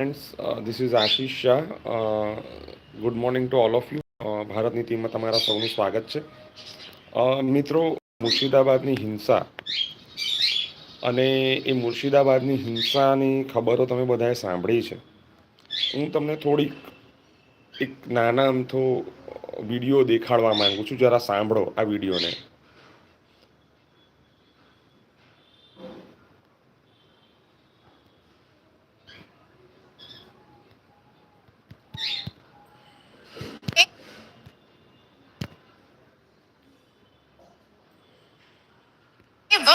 Friends this is Ashish Shah good morning to all of you ભારતની ટીમમાં તમારા સૌનું સ્વાગત છે મિત્રો મુર્શિદાબાદની હિંસા અને એ મુર્શિદાબાદની હિંસાની ખબરો તમે બધાએ સાંભળી છે હું તમને થોડીક એક નાના અમથો વીડિયો દેખાડવા માગું છું જરા સાંભળો આ વિડીયોને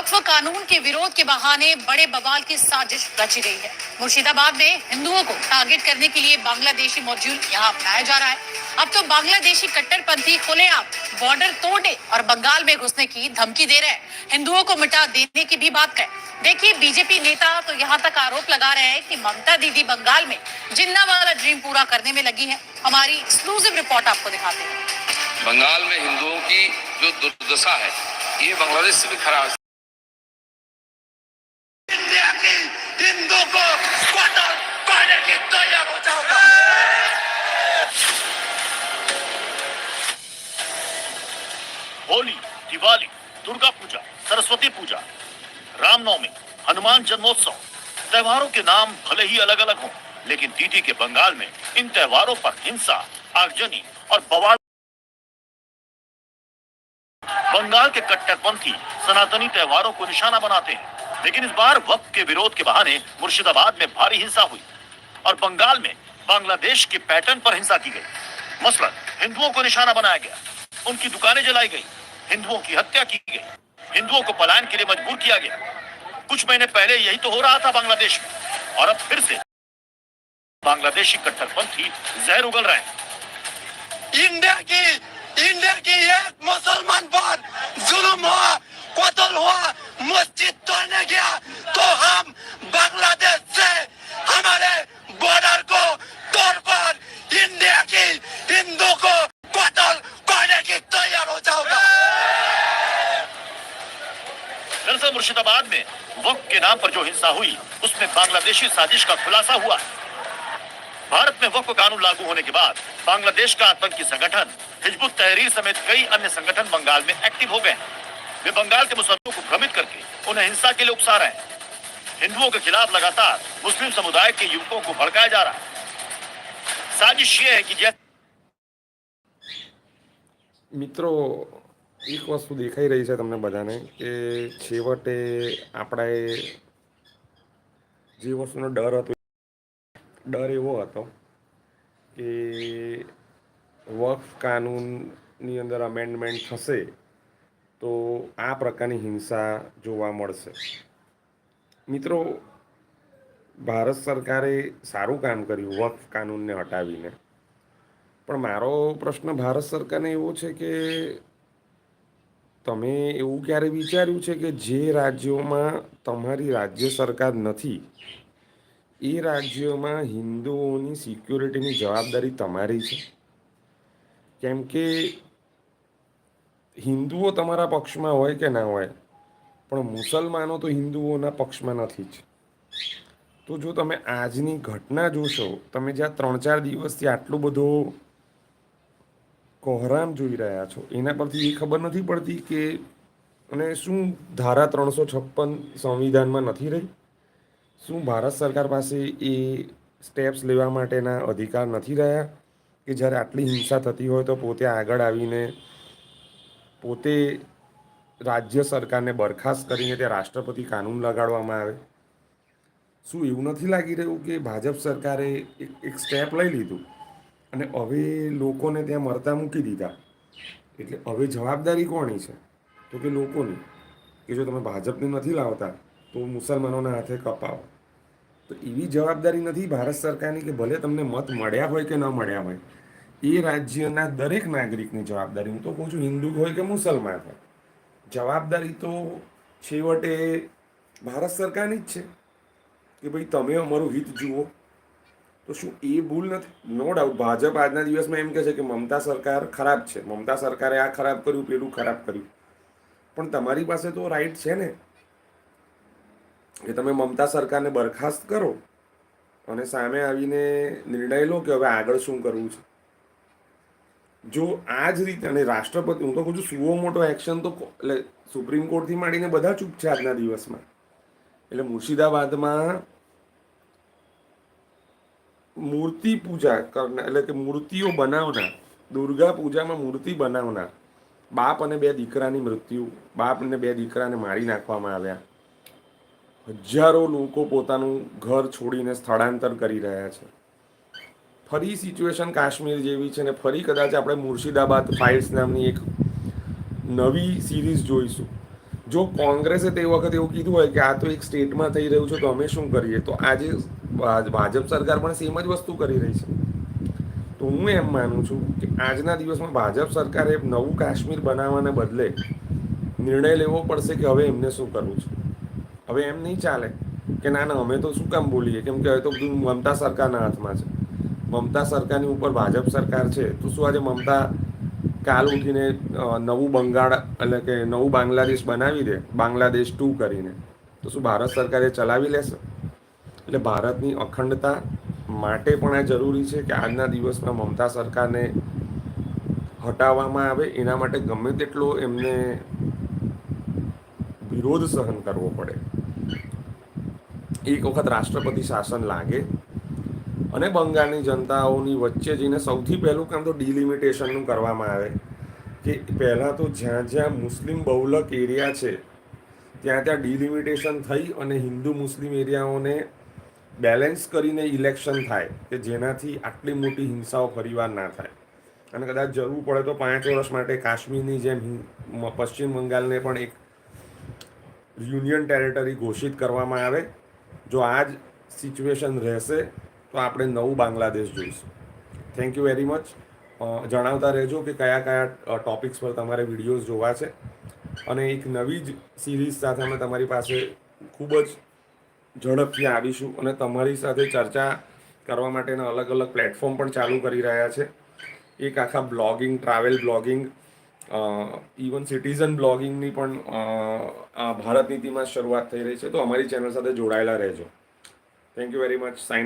वक्फ कानून के विरोध के बहाने बड़े बवाल की साजिश रची गई है। मुर्शिदाबाद में हिंदुओं को टारगेट करने के लिए बांग्लादेशी मॉड्यूल यहाँ अपनाया जा रहा है। अब तो बांग्लादेशी कट्टरपंथी खुलेआम बॉर्डर तोड़ने और बंगाल में घुसने की धमकी दे रहे हैं। हिंदुओं को मिटा देने की भी बात करें देखिए, बीजेपी नेता तो यहाँ तक आरोप लगा रहे हैं कि ममता दीदी बंगाल में जिन्ना वाला ड्रीम पूरा करने में लगी है। हमारी एक्सक्लूसिव रिपोर्ट आपको दिखाते हैं। बंगाल में हिंदुओं की जो दुर्दशा है, ये बांग्लादेश से भी खराब दुर्गा पूजा, सरस्वती पूजा, रामनवमी, हनुमान जन्मोत्सव, त्योहारों के नाम भले ही अलग अलग हों, लेकिन दीदी के बंगाल में इन त्योहारों पर हिंसा, आगजनी और बवाल बंगाल के कट्टरपंथी सनातनी त्योहारों को निशाना बनाते हैं, लेकिन इस बार वक्त के विरोध के बहाने मुर्शिदाबाद में भारी हिंसा हुई और बंगाल में बांग्लादेश के पैटर्न पर हिंसा की गई। मसलन, हिंदुओं को निशाना बनाया गया, उनकी दुकानें जलाई गई हिंदुओं की हत्या की गई। हिंदुओं को पलायन के लिए मजबूर किया गया। कुछ महीने पहले यही तो हो रहा था बांग्लादेश में। और अब फिर से बांग्लादेशी कट्टरपंथी जहर उगल रहे हैं। इंडिया की इंडिया की एक मुसलमान पर जुल्म हुआ कत्ल हुआ मस्जिद तोड़ने गया तो हम बांग्लादेश से हमारे बॉर्डर को तोड़कर इंडिया की हिंदू को कत्ल करने की तैयार हो जाऊँगा दरअसल मुर्शिदाबाद में वक्त के नाम पर जो हिंसा हुई, उसमें बांग्लादेशी साजिश का खुलासा हुआ। भारत में वक्त कानून लागू होने के बाद बांग्लादेश का आतंकी संगठन, हिजबुत तहरीर समेत कई अन्य संगठन बंगाल में एक्टिव हो गए। हैं वे बंगाल के मुसलमानों को भ्रमित करके उन्हें हिंसा के लिए उकसा रहे हैं। हिंदुओं के खिलाफ लगातार मुस्लिम समुदाय के युवकों को भड़काया जा रहा है। साजिश ये है कि जैसे मित्रों એક વસ્તુ દેખાઈ રહી છે તમને બધાને કે છેવટે આપણે જે વસ્તુનો ડર હતો, ડર એવો હતો કે વક્ફ કાનૂનની અંદર અમેન્ડમેન્ટ થશે તો આ પ્રકારની હિંસા જોવા મળશે. મિત્રો, ભારત સરકારે સારું કામ કર્યું વક્ફ કાનૂનને હટાવીને. પણ મારો પ્રશ્ન ભારત સરકારને એવો છે કે તમે એવું ક્યારે વિચાર્યું છે કે જે રાજ્યોમાં તમારી રાજ્ય સરકાર નથી, એ રાજ્યોમાં હિન્દુઓની સિક્યોરિટીની જવાબદારી તમારી છે? કેમ કે હિન્દુઓ તમારા પક્ષમાં હોય કે ના હોય, પણ મુસલમાનો તો હિન્દુઓના પક્ષમાં નથી જ. તો જો તમે આજની ઘટના જોશો, તમે જ્યાં ત્રણ ચાર દિવસથી આટલું બધું કોહરામ જોઈ રહ્યા છો? એના પરથી એ ખબર નથી પડતી કે અને શું ધારા ત્રણસો છપ્પન સંવિધાનમાં નથી રહી? શું ભારત સરકાર પાસે એ સ્ટેપ્સ લેવા માટેના અધિકાર નથી રહ્યા? કે જ્યારે આટલી હિંસા થતી હોય તો પોતે આગળ આવીને પોતે રાજ્ય સરકારને બરખાસ્ત કરીને ત્યાં રાષ્ટ્રપતિ કાનૂન લગાડવામાં આવે? શું એવું નથી લાગી રહ્યું કે ભાજપ સરકારે એક સ્ટેપ લઈ લીધું? અને હવે લોકોને ત્યાં મરતા મૂકી દીધા. એટલે હવે જવાબદારી કોની છે? તો કે લોકોની. કે જો તમે ભાજપને નથી લાવતા, તો મુસલમાનોના હાથે કપાવો. તો એવી જવાબદારી નથી ભારત સરકારની કે ભલે તમને મત મળ્યા હોય કે ન મળ્યા હોય, એ રાજ્યના દરેક નાગરિકની જવાબદારી. હું તો કહું છું, હિન્દુ હોય કે મુસલમાન હોય, જવાબદારી તો છેવટે ભારત સરકારની જ છે. કે ભાઈ તમે અમારું હિત જુઓ. તો શું એ ભૂલ નથી? નો ડાઉટ ભાજપ આજના દિવસમાં એમ કહે છે કે મમતા સરકાર ખરાબ છે. મમતા સરકારે આ ખરાબ કર્યું, પેલું ખરાબ કર્યું. પણ તમારી પાસે તો રાઈટ છે ને. કે તમે મમતા સરકારને બરખાસ્ત કરો અને સામે આવીને નિર્ણય લો કે હવે આગળ શું કરવું છે. જો આ જ રીતે અને રાષ્ટ્રપતિ, હું તો કહું છું સુવો મોટો એક્શન તો એટલે સુપ્રીમ કોર્ટથી માંડીને બધા ચૂપ છે આજના દિવસમાં. એટલે મુર્શિદાબાદમાં મૂર્તિ પૂજા કરનાર, એટલે કે મૂર્તિઓ બનાવનાર, દુર્ગા પૂજામાં મૂર્તિ બનાવનાર. બાપ અને બે દીકરાની મૃત્યુ, બાપ અને બે દીકરાને મારી નાખવામાં આવ્યા. હજારો લોકો પોતાનું ઘર છોડીને સ્થળાંતર કરી રહ્યા છે. ફરી સિચ્યુએશન કાશ્મીર જેવી છે ને ફરી કદાચ આપણે મુર્શિદાબાદ ફાઇલ્સ નામની એક નવી સિરીઝ જોઈશું. જો કોંગ્રેસે તે વખતે એવું કીધું હોય કે આ તો એક સ્ટેટમાં થઈ રહ્યું છે, તો અમે શું કરીએ? તો આજે ભાજપ સરકાર પણ સેમ જ વસ્તુ કરી રહી છે. તો હું એમ માનું છું કે આજના દિવસમાં ભાજપ સરકારે નવું કાશ્મીર બનાવવાને બદલે નિર્ણય લેવો પડશે કે હવે એમને શું કરવું છે? હવે એમ નહીં ચાલે કે ના ના, અમે તો શું કામ બોલીએ? કેમ કે હવે તો બધું મમતા સરકારના હાથમાં છે. મમતા સરકારની ઉપર ભાજપ સરકાર છે, તો શું આજે મમતા કાલ ઉઠીને નવું બંગાળ એટલે કે નવું બાંગ્લાદેશ બનાવી દે, બાંગ્લાદેશ ટુ કરીને, તો શું ભારત સરકાર ચલાવી લેશે? એટલે ભારતની અખંડતા માટે પણ આ જરૂરી છે કે આજના દિવસમાં મમતા સરકારને હટાવવામાં આવે. એના માટે ગમે તેટલો એમને વિરોધ સહન કરવો પડે. એક વખત રાષ્ટ્રપતિ શાસન લાગે અને બંગાળની જનતાઓની વચ્ચે જઈને સૌથી પહેલું કામ તો ડિલિમિટેશનનું કરવામાં આવે કે પહેલાં તો જ્યાં જ્યાં મુસ્લિમ બહુલક એરિયા છે, ત્યાં ત્યાં ડિલિમિટેશન થઈ અને હિન્દુ મુસ્લિમ એરિયાઓને બેલેન્સ કરીને ઇલેક્શન થાય કે જેનાથી આટલી મોટી હિંસાઓ ફરીવાર ના થાય. અને કદાચ જરૂર પડે તો પાંચ વર્ષ માટે કાશ્મીરની જેમ પશ્ચિમ બંગાળને પણ એક યુનિયન ટેરેટરી ઘોષિત કરવામાં આવે. જો આ જ સિચ્યુએશન રહેશે, તો આપણે નવું બાંગ્લાદેશ જોઈશું. થેન્ક યુ વેરી મચ જણાવતા રહેજો કે કયા કયા ટોપિક્સ પર તમારે વિડીયોઝ જોવા છે. અને એક નવી જ સિરીઝ સાથે અમે તમારી પાસે ખૂબ જ ઝડપથી આવીશું અને તમારી સાથે ચર્ચા કરવા માટેના અલગ અલગ પ્લેટફોર્મ પણ ચાલુ કરી રહ્યા છે. એક આખા blogging travel blogging even citizen બ્લોગિંગની પણ ભારત નીતિમાં શરૂઆત થઈ રહી છે. તો અમારી ચેનલ સાથે જોડાયેલા રહેજો. Thank you very much sign